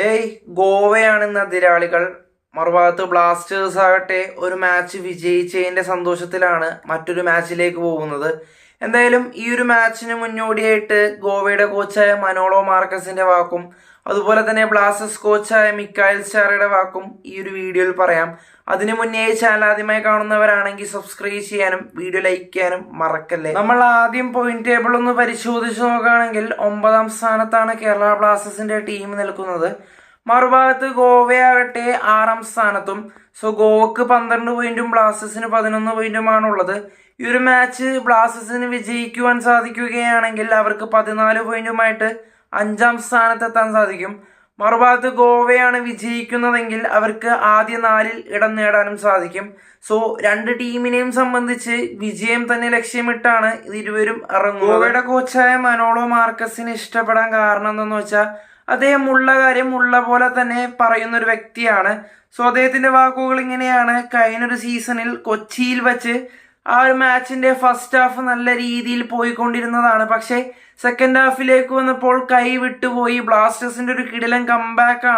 ഡേയ് ഗോവയാണെന്ന് എതിരാളികൾ. മറുഭാഗത്ത് ബ്ലാസ്റ്റേഴ്സ് ആകട്ടെ ഒരു മാച്ച് വിജയിച്ചതിന്റെ സന്തോഷത്തിലാണ് മറ്റൊരു മാച്ചിലേക്ക് പോകുന്നത്. എന്തായാലും ഈ ഒരു മാച്ചിന് മുന്നോടിയായിട്ട് ഗോവയുടെ കോച്ചായ മനോളോ മാർക്കസിന്റെ വാക്കും അതുപോലെ തന്നെ ബ്ലാസ്റ്റേഴ്സ് കോച്ചായ മിക്കായൽ ചാറയുടെ വാക്കും ഈ ഒരു വീഡിയോയിൽ പറയാം. അതിനു മുന്നേ ചാനൽ ആദ്യമായി കാണുന്നവരാണെങ്കിൽ സബ്സ്ക്രൈബ് ചെയ്യാനും വീഡിയോ ലൈക്ക് ചെയ്യാനും മറക്കല്ലേ? നമ്മൾ ആദ്യം പോയിന്റ് ടേബിൾ ഒന്ന് പരിശോധിച്ച് നോക്കുകയാണെങ്കിൽ ഒമ്പതാം സ്ഥാനത്താണ് കേരള ബ്ലാസ്റ്റേഴ്സിന്റെ ടീം നിൽക്കുന്നത്. മറുഭാഗത്ത് ഗോവയാകട്ടെ ആറാം സ്ഥാനത്തും. സോ ഗോവക്ക് പന്ത്രണ്ട് പോയിന്റും ബ്ലാസ്റ്റേഴ്സിന് പതിനൊന്ന് പോയിന്റുമാണ് ഉള്ളത് ഈ ഒരു മാച്ച് ബ്ലാസ്റ്റേഴ്സിന് വിജയിക്കുവാൻ സാധിക്കുകയാണെങ്കിൽ അവർക്ക് പതിനാല് പോയിന്റുമായിട്ട് അഞ്ചാം സ്ഥാനത്തെത്താൻ സാധിക്കും. മറുഭാഗത്ത് ഗോവയാണ് വിജയിക്കുന്നതെങ്കിൽ അവർക്ക് ആദ്യ നാലിൽ ഇടം നേടാനും സാധിക്കും. സോ രണ്ട് ടീമിനെയും സംബന്ധിച്ച് വിജയം തന്നെ ലക്ഷ്യമിട്ടാണ് ഇരുവരും ഇറങ്ങുന്നത്. ഗോവയുടെ കോച്ചായ മനോളോ മാർക്കസിന് ഇഷ്ടപ്പെടാൻ കാരണം എന്തെന്ന് വെച്ചാൽ അദ്ദേഹം ഉള്ള കാര്യം ഉള്ള പോലെ തന്നെ പറയുന്ന ഒരു വ്യക്തിയാണ്. സോ അദ്ദേഹത്തിന്റെ വാക്കുകൾ ഇങ്ങനെയാണ്. കഴിഞ്ഞൊരു സീസണിൽ കൊച്ചിയിൽ വെച്ച് ആ ഒരു മാച്ചിന്റെ ഫസ്റ്റ് ഹാഫ് നല്ല രീതിയിൽ പോയിക്കൊണ്ടിരുന്നതാണ്. പക്ഷേ സെക്കൻഡ് ഹാഫിലേക്ക് വന്നപ്പോൾ കൈ വിട്ടുപോയി. ബ്ലാസ്റ്റേഴ്സിന്റെ ഒരു കിടിലൻ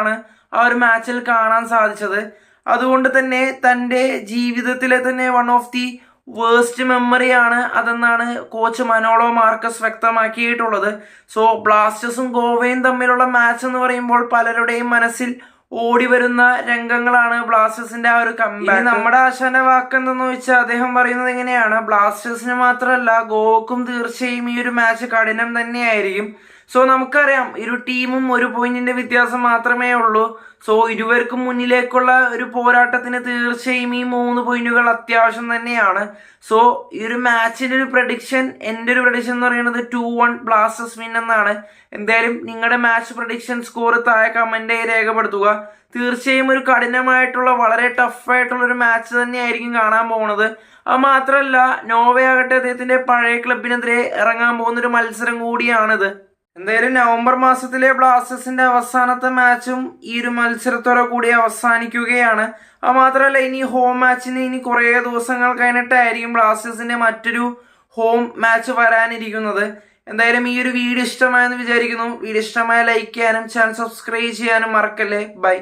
ആണ് ആ ഒരു മാച്ചിൽ കാണാൻ സാധിച്ചത്. അതുകൊണ്ട് തന്നെ തന്റെ ജീവിതത്തിലെ തന്നെ വൺ ഓഫ് ദി വേസ്റ്റ് മെമ്മറിയാണ് അതെന്നാണ് കോച്ച് മനോളോ മാർക്കസ് വ്യക്തമാക്കിയിട്ടുള്ളത്. സോ ബ്ലാസ്റ്റേഴ്സും ഗോവയും തമ്മിലുള്ള മാച്ച് എന്ന് പറയുമ്പോൾ പലരുടെയും മനസ്സിൽ ഓടി വരുന്ന രംഗങ്ങളാണ് ബ്ലാസ്റ്റേഴ്സിന്റെ ആ ഒരു കമ്പാക്ക് നമ്മുടെ ആശാന്റെ വാക്ക് എന്തെന്ന് വെച്ചാൽ അദ്ദേഹം പറയുന്നത് എങ്ങനെയാണ് ബ്ലാസ്റ്റേഴ്സിന് മാത്രമല്ല ഗോവക്കും തീർച്ചയായും ഈ ഒരു മാച്ച് കഠിനം തന്നെയായിരിക്കും. സോ നമുക്കറിയാം ഇരു ടീമും ഒരു പോയിന്റിന്റെ വ്യത്യാസം മാത്രമേ ഉള്ളൂ. സോ ഇരുവർക്കും മുന്നിലേക്കുള്ള ഒരു പോരാട്ടത്തിന് തീർച്ചയായും ഈ മൂന്ന് പോയിന്റുകൾ അത്യാവശ്യം തന്നെയാണ്. സോ ഈ ഒരു മാച്ചിന്റെ ഒരു പ്രഡിക്ഷൻ എന്റെ ഒരു പ്രഡിക്ഷൻ എന്ന് പറയുന്നത് ടു വൺ ബ്ലാസ്റ്റേഴ്സ് വിൻ എന്നാണ്. എന്തായാലും നിങ്ങളുടെ മാച്ച് പ്രഡിക്ഷൻ സ്കോർ താഴെ കമന്റായി രേഖപ്പെടുത്തുക. തീർച്ചയായും ഒരു കഠിനമായിട്ടുള്ള വളരെ ടഫായിട്ടുള്ള ഒരു മാച്ച് തന്നെയായിരിക്കും കാണാൻ പോകുന്നത്. അത് മാത്രമല്ല നോവയാകട്ടെ അദ്ദേഹത്തിന്റെ പഴയ ക്ലബിനെതിരെ ഇറങ്ങാൻ പോകുന്ന ഒരു മത്സരം കൂടിയാണിത്. എന്തായാലും നവംബർ മാസത്തിലെ ബ്ലാസ്റ്റേഴ്സിന്റെ അവസാനത്തെ മാച്ചും ഈ ഒരു മത്സരത്തോടെ കൂടി അവസാനിക്കുകയാണ്. അത് മാത്രമല്ല ഇനി ഹോം മാച്ചിന് ഇനി കുറേ ദിവസങ്ങൾ കഴിഞ്ഞിട്ടായിരിക്കും ബ്ലാസ്റ്റേഴ്സിന്റെ മറ്റൊരു ഹോം മാച്ച് വരാനിരിക്കുന്നത്. എന്തായാലും ഈ ഒരു വീഡിയോ ഇഷ്ടമായെന്ന് വിചാരിക്കുന്നു. വീഡിയോ ഇഷ്ടമായ ലൈക്ക് ചെയ്യാനും ചാനൽ സബ്സ്ക്രൈബ് ചെയ്യാനും മറക്കല്ലേ. ബൈ